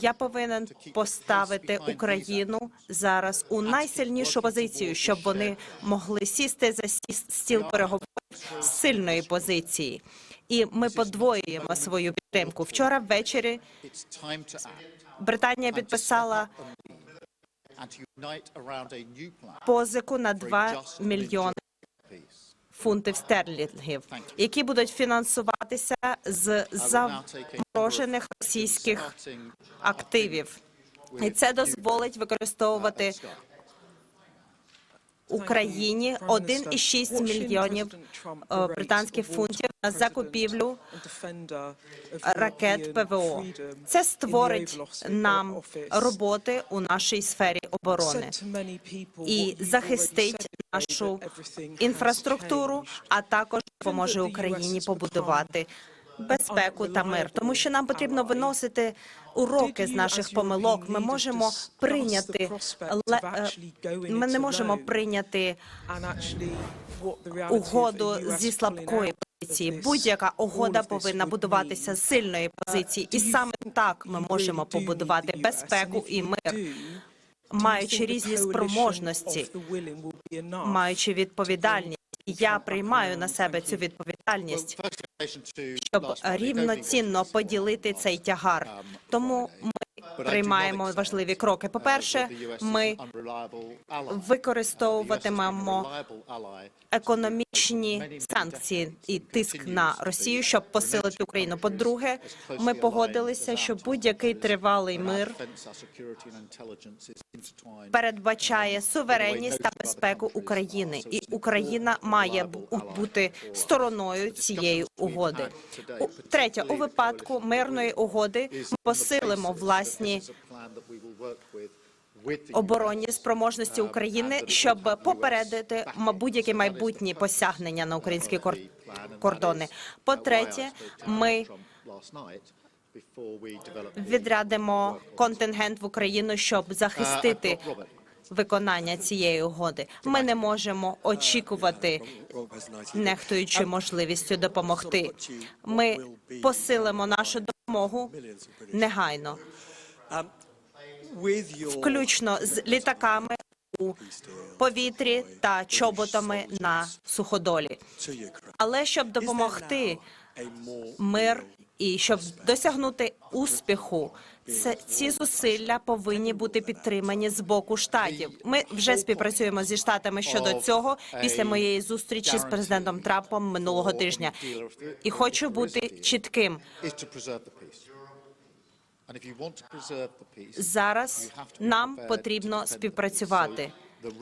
Я повинен поставити Україну зараз у найсильнішу позицію, щоб вони могли сісти за стіл переговорів з сильної позиції. І ми подвоюємо свою підтримку. Вчора ввечері Британія підписала позику на for 2 мільйони. Фунтів стерлінгів, які будуть фінансуватися з заморожених російських активів. І це дозволить використовувати Україні 1,6 мільйонів е, британських фунтів закупівлю ракет ПВО. Це створить нам роботи у нашій сфері оборони і захистить нашу інфраструктуру, а також допоможе Україні побудувати безпеку та мир, тому що нам потрібно виносити уроки з наших помилок. Ми можемо прийняти е, ми не можемо прийняти угоду зі позиції. Будь-яка угода повинна будуватися з сильної позиції, і саме так ми можемо побудувати безпеку і мир, маючи різні спроможності, маючи відповідальність. Я приймаю на себе цю відповідальність, щоб рівноцінно поділити цей тягар. Тому ми приймаємо важливі кроки. По перше, ми використовуватимемо економічні санкції і тиск на Росію, щоб посилити Україну. По-друге, ми погодилися, що будь-який тривалий мир передбачає суверенність та безпеку України, і Україна має бу- бути стороною цієї угоди. Третє, у випадку мирної угоди ми посилимо власні оборонні спроможності України, щоб попередити будь-які майбутні посягнення на українські кор- кордони. По-третє, ми відрядимо контингент в Україну, щоб захистити виконання цієї угоди. Ми не можемо очікувати, нехтуючи можливістю допомогти. Ми посилимо нашу допомогу негайно, включно з літаками у повітрі та чоботами на суходолі. Але щоб допомогти мир і щоб досягнути успіху, це ці зусилля повинні бути підтримані з боку штатів. Ми вже співпрацюємо зі штатами щодо цього після моєї зустрічі з президентом Трампом минулого тижня. І хочу бути чітким. Зараз нам потрібно співпрацювати.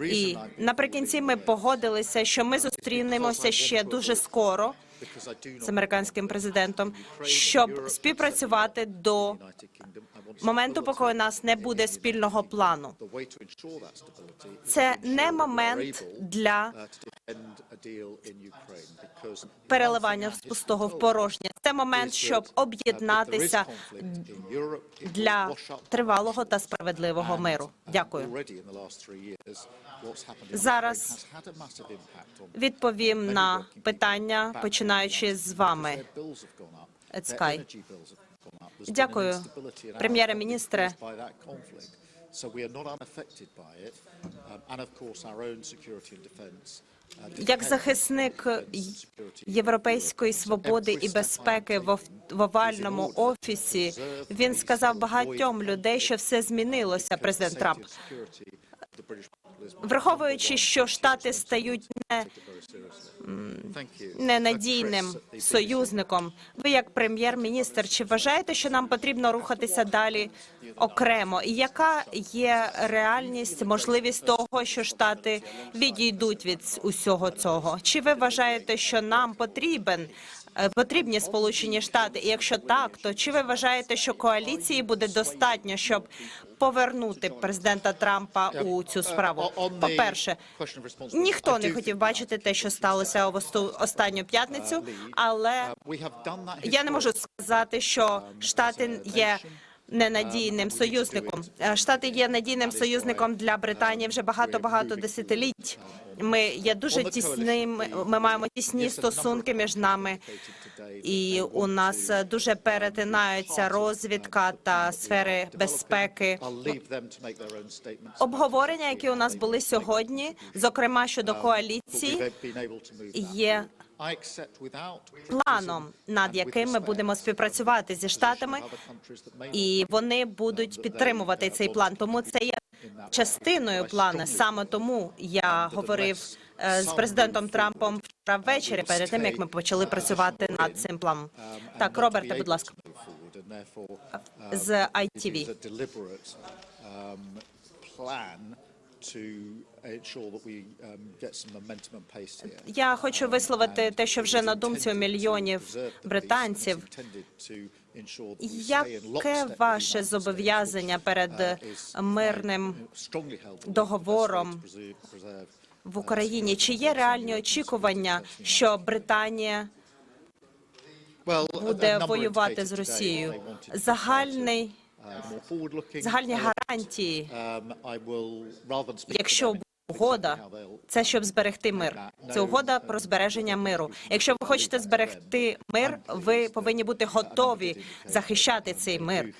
І наприкінці ми погодилися, що ми зустрінемося ще дуже скоро з американським президентом, щоб співпрацювати до моменту, поки у нас не буде спільного плану. Це не момент для переливання з пустого в порожнє. Це момент, щоб об'єднатися для тривалого та справедливого миру. Дякую. Зараз відповім на питання, починаючи з вами. Ецкай. Дякую, прем'єре-міністре. Як захисник європейської свободи і безпеки в овальному офісі, він сказав багатьом людей, що все змінилося. Президент Трамп, враховуючи, що штати стають не ненадійним союзником. Ви, як прем'єр-міністр, чи вважаєте, що нам потрібно рухатися далі окремо? І яка є реальність, можливість того, що штати відійдуть від усього цього? Чи ви вважаєте, що нам потрібен? Е, Потрібні сполучені штати, і якщо так, то чи ви вважаєте, що коаліції буде достатньо, щоб повернути президента Трампа у цю справу? По перше, ніхто не хотів бачити те, що сталося в останню п'ятницю, але я не можу сказати, що штати є ненадійним союзником. Е, Штати є надійним союзником для Британії вже багато багато десятиліть. Ми є дуже тісним. Ми маємо тісні стосунки між нами, і у нас дуже перетинаються розвідка та сфери безпеки. Обговорення, які у нас були сьогодні, зокрема щодо коаліції, є планом, над яким ми будемо співпрацювати зі штатами, і вони будуть підтримувати цей план. Тому це є частиною плану. Саме тому я говорив е, з президентом Трампом вчора ввечері, перед тим як ми почали працювати над цим планом. Так, Роберте, будь ласка, uh, з it ITV. Um, to ensure that we um, get some momentum and pace here. Я хочу висловити те, що вже на думці у мільйонів британців. Яке ваше зобов'язання перед мирним договором в Україні? Чи є реальні очікування, що Британія буде воювати з Росією? Загальний загальні гарантії, якщо угода, це щоб зберегти мир. Це угода про збереження миру. Якщо ви хочете зберегти мир, ви повинні бути готові захищати цей мир.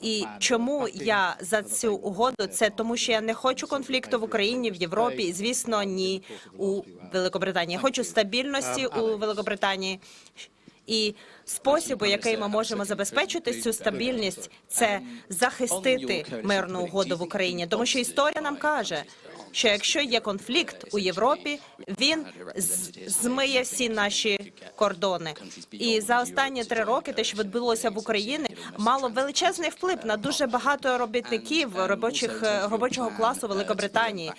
І чому я за цю угоду? Це тому, що я не хочу конфлікту в Україні, в Європі, і звісно, ні у Великобританії. Я хочу стабільності у Великобританії. І спосіб, у який ми можемо забезпечити цю стабільність, це захистити мирну угоду в Україні, тому що історія нам каже. Що якщо є конфлікт у Європі, він змиє всі наші кордони. І за останні три роки, те, що відбулося в Україні, мало величезний вплив на дуже багато робітників робочих е, робочого класу Великобританії.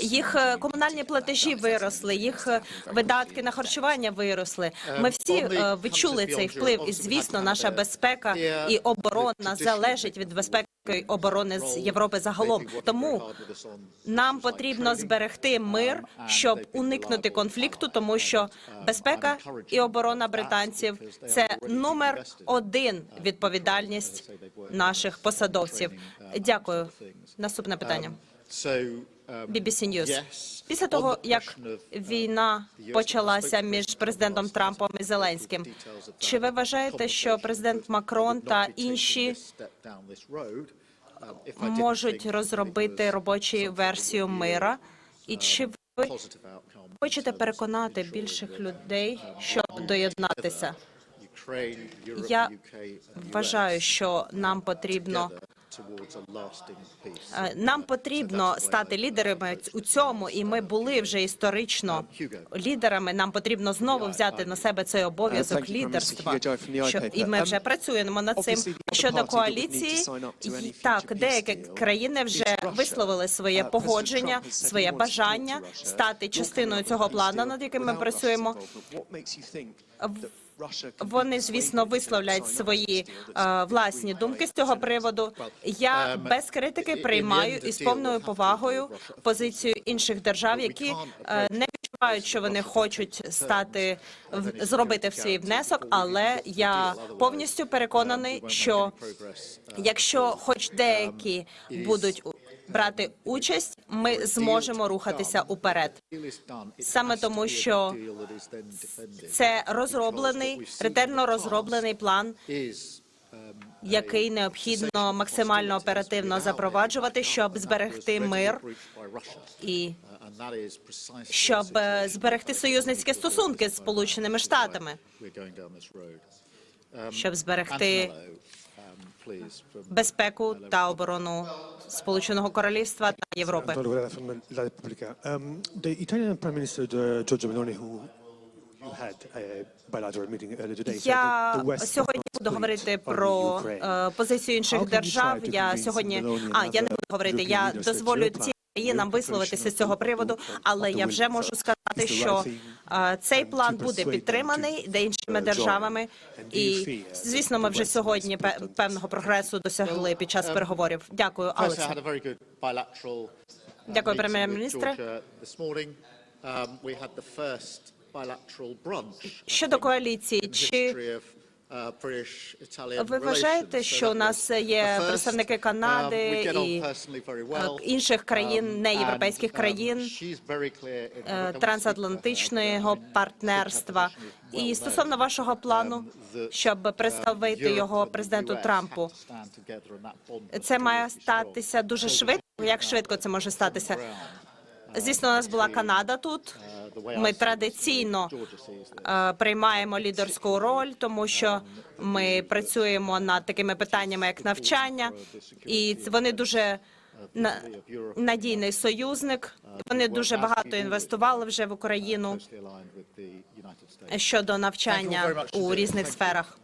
Їх е, комунальні платежі виросли, їх е, видатки на харчування виросли. Ми всі відчули цей вплив, і звісно, наша безпека і оборона залежить від безпеки і оборони з Європи загалом. Тому нам потрібно зберегти мир, щоб уникнути конфлікту, тому що безпека і оборона британців це номер один відповідальність наших посадовців. Дякую. Наступне питання. BBC News. Після того, як війна почалася між президентом Трампом і Зеленським, чи ви вважаєте, що президент Макрон та інші можуть розробити робочу версію мира? І чи ви хочете переконати більших людей, щоб доєднатися? Я вважаю, що нам потрібно нам потрібно стати лідерами у цьому, і ми були вже історично лідерами. Нам потрібно знову взяти на себе цей обов'язок лідерства. Щоб і ми вже працюємо над цим. Щодо коаліції, так деякі країни вже висловили своє погодження, своє бажання стати частиною цього плану, над яким ми працюємо. Вони, звісно, висловлять свої е, власні думки з цього приводу. Я без критики приймаю і з повною повагою позицію інших держав, які е, не відчувають, що вони хочуть стати зробити в свій внесок. Але я повністю переконаний, що якщо хоч деякі будуть брати участь, ми зможемо рухатися уперед. Саме тому, що Це розроблений, ретельно розроблений план, який необхідно максимально оперативно запроваджувати, щоб зберегти мир і щоб зберегти союзницькі стосунки з Сполученими Штатами, щоб зберегти безпеку та оборону Сполученого Королівства та Європи. Я сьогодні буду говорити про е, позицію інших держав. Я сьогодні а я не буду говорити. Я дозволю plan, країнам висловитися з цього приводу, але я вже можу сказати, що е, цей план буде підтриманий uh, join. державами, і звісно, ми вже сьогодні певного прогресу досягли під час переговорів. Дякую, uh, Дякую, прем'єр-міністре. Um, we had the first Щодо коаліції, чи uh, Ви вважаєте, що у нас є представники Канади Um, і е, інших країн, Um, неєвропейських and, um, країн, е, трансатлантичного um, партнерства. І стосовно вашого плану, um, щоб um, представити його президенту Трампу, це має статися дуже швидко. Як швидко це може статися? Звісно, у нас була Канада тут. Ми традиційно е, приймаємо лідерську роль, тому що ми працюємо над такими питаннями, як навчання, і вони дуже надійний союзник. Вони дуже багато інвестували вже в Україну щодо навчання у різних сферах.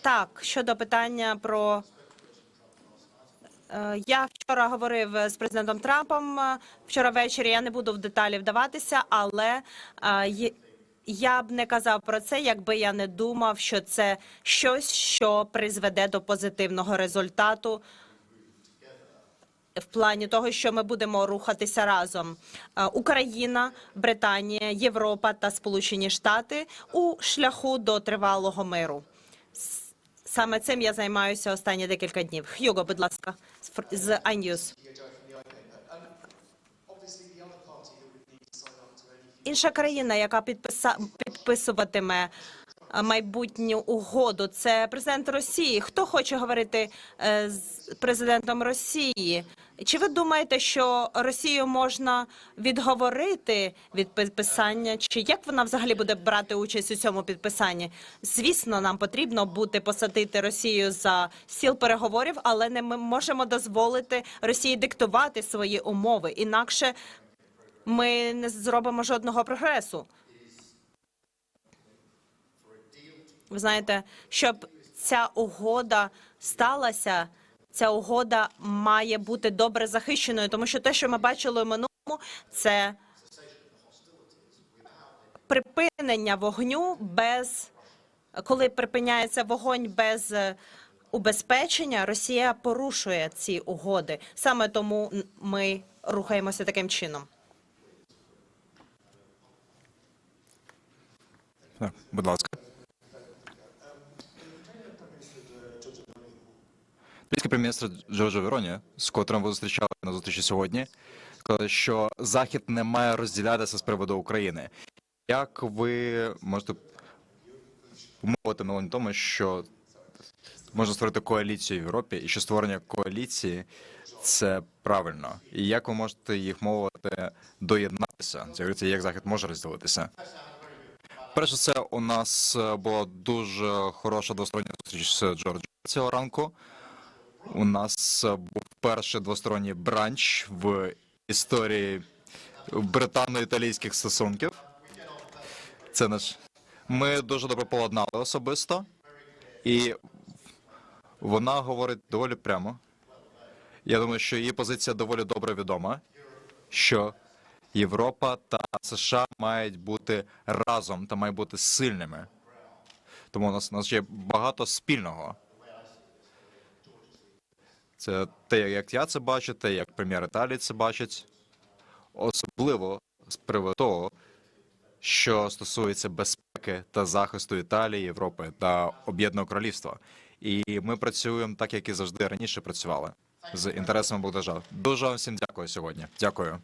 Так, щодо питання про я вчора говорив з президентом Трампом е, вчора ввечері. Я не буду в деталі вдаватися, але е, я б не казав про це, якби я не думав, що це щось, що призведе до позитивного результату. В плані того, що ми будемо рухатися разом, Е, Україна, Британія, Європа та Сполучені Штати у шляху до тривалого миру. Саме цим я займаюся останні декілька днів. Х'юго, будь ласка, з iNews. Інша країна, яка підписа... підписуватиме майбутню угоду, це президент Росії. Хто хоче говорити е, з президентом Росії? Чи ви думаєте, що Росію можна відговорити від підписання? Чи як вона взагалі буде брати участь у цьому підписанні? Звісно, нам потрібно бути посадити Росію за стіл переговорів, але не ми можемо дозволити Росії диктувати свої умови. Інакше ми не зробимо жодного прогресу. Ви знаєте, щоб ця угода сталася, ця угода має бути добре захищеною, тому що те, що ми бачили у минулому, це припинення вогню без коли припиняється вогонь без е, убезпечення, Росія порушує ці угоди. Саме тому ми рухаємося таким чином. Так, будь ласка. Бритський прем'єр-міністр Джорджо Вероні, з котрим ви зустрічали на зустрічі сьогодні, сказав, що Захід не має розділятися з приводу України. Як ви можете умовити на тому, що можна створити коаліцію в Європі, і що створення коаліції це правильно? І як ви можете їх мовити доєднатися? Це як Захід може розділитися? Перше, це у нас е, була дуже хороша двостороння зустріч з Джорджем цього ранку. У нас е, був перший двосторонній бранч в історії британо-італійських стосунків. Це наш. Ми дуже добре поладнали особисто, і вона говорить доволі прямо. Я думаю, що її позиція доволі добре відома, що Європа та США мають бути разом та мають бути сильними. Тому у нас, у нас є багато спільного. Це те, як я це бачу, те, як прем'єр Італії це бачить. Особливо з приводу того, що стосується безпеки та захисту Італії, Європи та Об'єднаного Королівства. І ми працюємо так, як і завжди раніше працювали з інтересами обох держав. Дуже вам всім дякую сьогодні. Дякую.